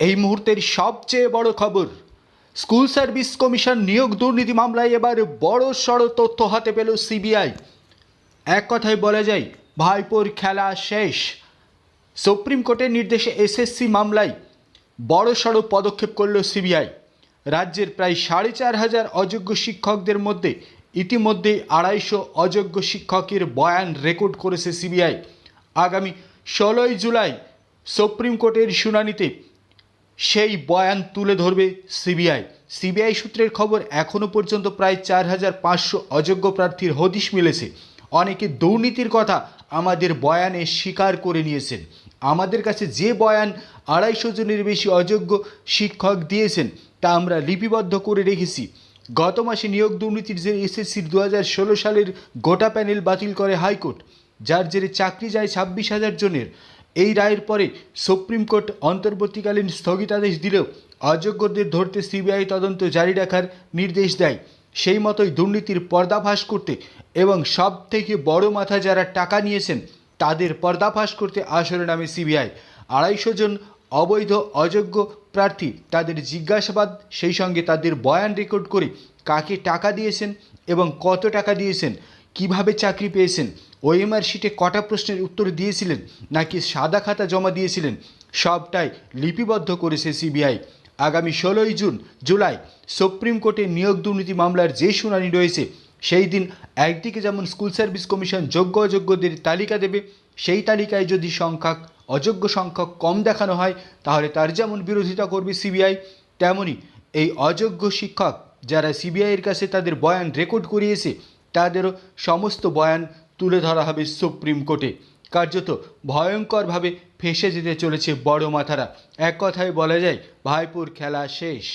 এই মুহূর্তের সবচেয়ে বড় খবর, স্কুল সার্ভিস কমিশন নিয়োগ দুর্নীতি মামলায় এবার বড় সড় তথ্য হাতে পেল সিবিআই। এক কথায় বলা যায়, ভাইপোর খেলা শেষ। সুপ্রিম কোর্টের নির্দেশে এসএসসি মামলায় বড় সড় পদক্ষেপ করল সিবিআই। রাজ্যের প্রায় সাড়ে চার হাজার অযোগ্য শিক্ষকদের মধ্যে ইতিমধ্যে আড়াইশো অযোগ্য শিক্ষকের বয়ান রেকর্ড করেছে সিবিআই। আগামী ষোলোই জুলাই সুপ্রিম কোর্টের শুনানিতে সেই বয়ান তুলে ধরবে সিবিআই। সিবিআই সূত্রের খবর এখনও পর্যন্ত প্রায় চার হাজার পাঁচশো অযোগ্য প্রার্থীর হদিশ মিলেছে। অনেকে দুর্নীতির কথা আমাদের বয়ানে স্বীকার করে নিয়েছেন। আমাদের কাছে যে বয়ান আড়াইশো জনের বেশি অযোগ্য শিক্ষক দিয়েছেন, তা আমরা লিপিবদ্ধ করে রেখেছি। গত মাসে নিয়োগ দুর্নীতির যে এসএসসির দু হাজার ষোলো সালের গোটা প্যানেল বাতিল করে হাইকোর্ট, যার জেরে চাকরি যায় ছাব্বিশ হাজার জনের। এই রায়ের পরে সুপ্রিম কোর্ট অন্তর্বর্তীকালীন স্থগিতাদেশ দিলেও অযোগ্যদের ধরতে সিবিআই তদন্ত জারি রাখার নির্দেশ দেয়। সেই মতোই দুর্নীতির পর্দাফাশ করতে এবং সব থেকে বড় মাথা যারা টাকা নিয়েছেন, তাদের পর্দাফাশ করতে আসরে নামে সিবিআই। আড়াইশো জন অবৈধ অযোগ্য প্রার্থী তাদের জিজ্ঞাসাবাদ, সেই সঙ্গে তাদের বয়ান রেকর্ড করে কাকে টাকা দিয়েছেন এবং কত টাকা দিয়েছেন কীভাবে চাকরি পেয়েছেন? ওএমআর শিটে কটা প্রশ্নের উত্তর দিয়েছিলেন? নাকি সাদা খাতা জমা দিয়েছিলেন? সবটাই লিপিবদ্ধ করেছে সিবিআই আগামী ষোলোই জুন, জুলাই, সুপ্রিম কোর্টে নিয়োগ দুর্নীতি মামলার যে শুনানি রয়েছে, সেই দিন একদিকে যেমন স্কুল সার্ভিস কমিশন যোগ্য অযোগ্যদের তালিকা দেবে, সেই তালিকায় যদি সংখ্যা অযোগ্য সংখ্যক কম দেখানো হয়, তাহলে তার যেমন বিরোধিতা করবে সিবিআই তেমনই এই অযোগ্য শিক্ষক যারা সিবিআইয়ের কাছে তাদের বয়ান রেকর্ড করিয়েছে তাদেরও সমস্ত বয়ান তুলে ধরা হবে সুপ্রিম কোর্টে। কার্যত ভয়ঙ্করভাবে ফেসে যেতে চলেছে বড় মাথারা। এক কথায় বলা যায়, ভাইপুর খেলা শেষ।